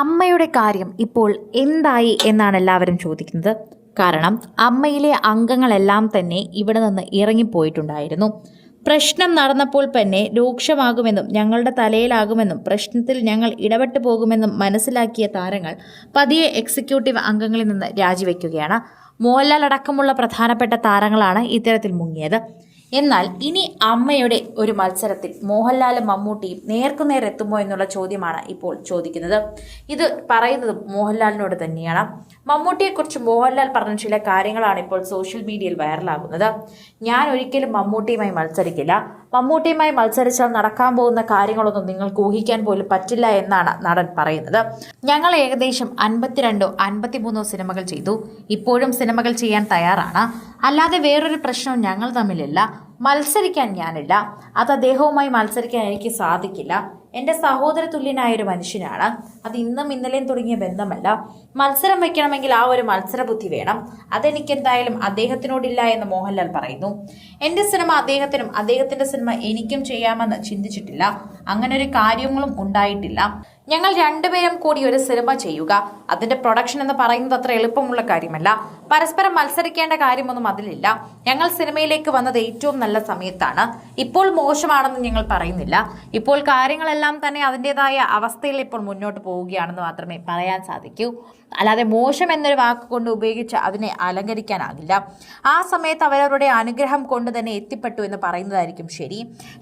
അമ്മയുടെ കാര്യം ഇപ്പോൾ എന്തായി എന്നാണ് എല്ലാവരും ചോദിക്കുന്നത്. കാരണം അമ്മയിലെ അംഗങ്ങളെല്ലാം തന്നെ ഇവിടെ നിന്ന് ഇറങ്ങിപ്പോയിട്ടുണ്ടായിരുന്നു. പ്രശ്നം നടന്നപ്പോൾ തന്നെ രൂക്ഷമാകുമെന്നും ഞങ്ങളുടെ തലയിലാകുമെന്നും പ്രശ്നത്തിൽ ഞങ്ങൾ ഇടപെട്ടു പോകുമെന്നും മനസ്സിലാക്കിയ താരങ്ങൾ പതിയെ എക്സിക്യൂട്ടീവ് അംഗങ്ങളിൽ നിന്ന് രാജിവെക്കുകയാണ്. മോഹൻലാൽ അടക്കമുള്ള പ്രധാനപ്പെട്ട താരങ്ങളാണ് ഇത്തരത്തിൽ മുങ്ങിയത്. എന്നാൽ ഇനി അമ്മയുടെ ഒരു മത്സരത്തിൽ മോഹൻലാലും മമ്മൂട്ടിയും നേർക്കുനേർ എത്തുമോ എന്നുള്ള ചോദ്യമാണ് ഇപ്പോൾ ചോദിക്കുന്നത്. ഇത് പറയുന്നത് മോഹൻലാലിനോട് തന്നെയാണ്. മമ്മൂട്ടിയെക്കുറിച്ച് മോഹൻലാൽ പറഞ്ഞ ചില കാര്യങ്ങളാണ് ഇപ്പോൾ സോഷ്യൽ മീഡിയയിൽ വൈറലാകുന്നത് ഞാൻ ഒരിക്കലും മമ്മൂട്ടിയുമായി മത്സരിക്കില്ല. മമ്മൂട്ടിയുമായി മത്സരിച്ചാൽ നടക്കാൻ പോകുന്ന കാര്യങ്ങളൊന്നും നിങ്ങൾക്ക് ഊഹിക്കാൻ പോലും പറ്റില്ല എന്നാണ് നടൻ പറയുന്നത്. ഞങ്ങൾ ഏകദേശം അൻപത്തിരണ്ടോ അൻപത്തിമൂന്നോ സിനിമകൾ ചെയ്തു. ഇപ്പോഴും സിനിമകൾ ചെയ്യാൻ തയ്യാറാണ്. അല്ലാതെ വേറൊരു പ്രശ്നവും ഞങ്ങൾ തമ്മിലില്ല. മത്സരിക്കാൻ ഞാനില്ല. അത് അദ്ദേഹവുമായി മത്സരിക്കാൻ എനിക്ക് സാധിക്കില്ല. എന്റെ സഹോദര തുല്യനായ ഒരു മനുഷ്യനാണ്. അത് ഇന്നും ഇന്നലെയും തുടങ്ങിയ ബന്ധമല്ല. മത്സരം വെക്കണമെങ്കിൽ ആ ഒരു മത്സരബുദ്ധി വേണം. അതെനിക്ക് എന്തായാലും അദ്ദേഹത്തിനോടില്ല എന്ന് മോഹൻലാൽ പറയുന്നു. എന്റെ സിനിമ അദ്ദേഹത്തിനും അദ്ദേഹത്തിന്റെ സിനിമ എനിക്കും ചെയ്യാമെന്ന് ചിന്തിച്ചിട്ടില്ല. അങ്ങനെ ഒരു കാര്യങ്ങളും ഉണ്ടായിട്ടില്ല. ഞങ്ങൾ രണ്ടുപേരും കൂടി ഒരു സിനിമ ചെയ്യുക. അതിന്റെ പ്രൊഡക്ഷൻ എന്ന് പറയുന്നത് അത്ര എളുപ്പമുള്ള കാര്യമല്ല. പരസ്പരം മത്സരിക്കേണ്ട കാര്യമൊന്നും അതിലില്ല. ഞങ്ങൾ സിനിമയിലേക്ക് വന്നത് ഏറ്റവും നല്ല സമയത്താണ്. ഇപ്പോൾ മോശമാണെന്ന് ഞങ്ങൾ പറയുന്നില്ല. ഇപ്പോൾ കാര്യങ്ങളെല്ലാം തന്നെ അതിന്റെതായ അവസ്ഥയിൽ ഇപ്പോൾ മുന്നോട്ട് പോവുകയാണെന്ന് മാത്രമേ പറയാൻ സാധിക്കൂ. അല്ലാതെ മോശം എന്നൊരു വാക്ക് കൊണ്ട് ഉപയോഗിച്ച് അതിനെ അലങ്കരിക്കാനാകില്ല. ആ സമയത്ത് അവരവരുടെ അനുഗ്രഹം കൊണ്ട് തന്നെ എത്തിപ്പെട്ടു എന്ന് പറയുന്നതായിരിക്കും ശരി.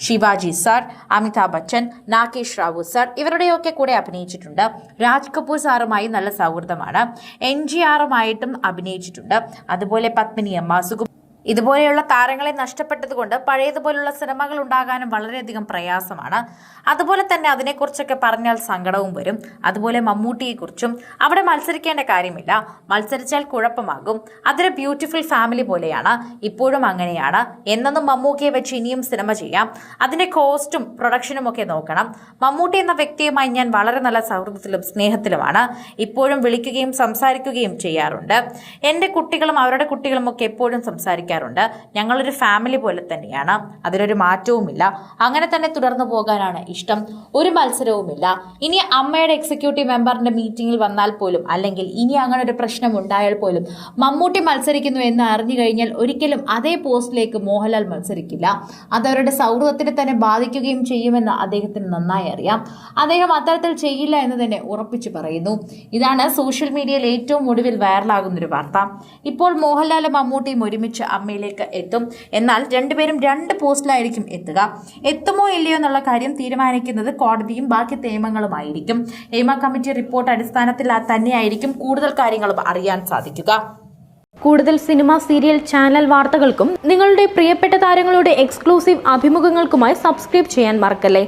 ശിവാജി സാർ അമിതാഭ് ബച്ചൻ നാഗേഷ് റാവു സാർ ഇവരുടെയൊക്കെ കൂടെ അഭിനയിച്ചിട്ടുണ്ട്. രാജ് കപൂർ സാറുമായി നല്ല സൗഹൃദമാണ്. എൻ ജി ആറുമായിട്ടും അഭിനയിച്ചിട്ടുണ്ട്. അതുപോലെ പത്മിനി അമ്മ സുഗു ഇതുപോലെയുള്ള താരങ്ങളെ നഷ്ടപ്പെട്ടതുകൊണ്ട് പഴയതുപോലുള്ള സിനിമകൾ ഉണ്ടാകാനും വളരെയധികം പ്രയാസമാണ്. അതുപോലെ തന്നെ അതിനെക്കുറിച്ചൊക്കെ പറഞ്ഞാൽ സങ്കടവും വരും. അതുപോലെ മമ്മൂട്ടിയെക്കുറിച്ചും അവിടെ മത്സരിക്കേണ്ട കാര്യമില്ല. മത്സരിച്ചാൽ കുഴപ്പമാകും. അതൊരു ബ്യൂട്ടിഫുൾ ഫാമിലി പോലെയാണ്. ഇപ്പോഴും അങ്ങനെയാണ്. എന്നൊന്നും മമ്മൂക്കിയെ വെച്ച് ഇനിയും സിനിമ ചെയ്യാം. അതിന്റെ കോസ്റ്റും പ്രൊഡക്ഷനും ഒക്കെ നോക്കണം. മമ്മൂട്ടി എന്ന വ്യക്തിയുമായി ഞാൻ വളരെ നല്ല സൗഹൃദത്തിലും സ്നേഹത്തിലുമാണ്. ഇപ്പോഴും വിളിക്കുകയും സംസാരിക്കുകയും ചെയ്യാറുണ്ട്. എന്റെ കുട്ടികളും അവരുടെ കുട്ടികളും ഒക്കെ എപ്പോഴും സംസാരിക്കാറുണ്ട് ഞങ്ങളൊരു ഫാമിലി പോലെ തന്നെയാണ്. അതിലൊരു മാറ്റവുമില്ല. അങ്ങനെ തന്നെ തുടർന്നു പോകാനാണ് ഇഷ്ടം. ഒരു മത്സരവുമില്ല. ഇനി അമ്മയുടെ എക്സിക്യൂട്ടീവ് മെമ്പറിന്റെ മീറ്റിംഗിൽ വന്നാൽ പോലും അല്ലെങ്കിൽ ഇനി അങ്ങനെ ഒരു പ്രശ്നം ഉണ്ടായാൽ പോലും മമ്മൂട്ടി മത്സരിക്കുന്നു എന്ന് അറിഞ്ഞു കഴിഞ്ഞാൽ ഒരിക്കലും അതേ പോസ്റ്റിലേക്ക് മോഹൻലാൽ മത്സരിക്കില്ല. അത് അവരുടെ സൗഹൃദത്തിനെ തന്നെ ബാധിക്കുകയും ചെയ്യുമെന്ന് അദ്ദേഹത്തിന് നന്നായി അറിയാം. അദ്ദേഹം അത്തരത്തിൽ ചെയ്യില്ല എന്ന് തന്നെ ഉറപ്പിച്ചു പറയുന്നു. ഇതാണ് സോഷ്യൽ മീഡിയയിൽ ഏറ്റവും ഒടുവിൽ വൈറലാകുന്നൊരു വാർത്ത. ഇപ്പോൾ മോഹൻലാലും മമ്മൂട്ടിയും ഒരുമിച്ച് അമ്മയിലേക്ക് എത്തും. എന്നാൽ രണ്ടുപേരും രണ്ട് പോസ്റ്റിലായിരിക്കും എത്തുക. എത്തുമോ ഇല്ലയോ എന്നുള്ള കാര്യം തീരുമാനിക്കുന്നത് കോടതിയും ബാക്കി നിയമങ്ങളുമായിരിക്കും. നിയമ കമ്മിറ്റി റിപ്പോർട്ട് അടിസ്ഥാനത്തിൽ തന്നെയായിരിക്കും കൂടുതൽ കാര്യങ്ങളും അറിയാൻ സാധിക്കുക. കൂടുതൽ സിനിമ സീരിയൽ ചാനൽ വാർത്തകൾക്കും നിങ്ങളുടെ പ്രിയപ്പെട്ട താരങ്ങളുടെ എക്സ്ക്ലൂസീവ് അഭിമുഖങ്ങൾക്കുമായി സബ്സ്ക്രൈബ് ചെയ്യാൻ മറക്കല്ലേ?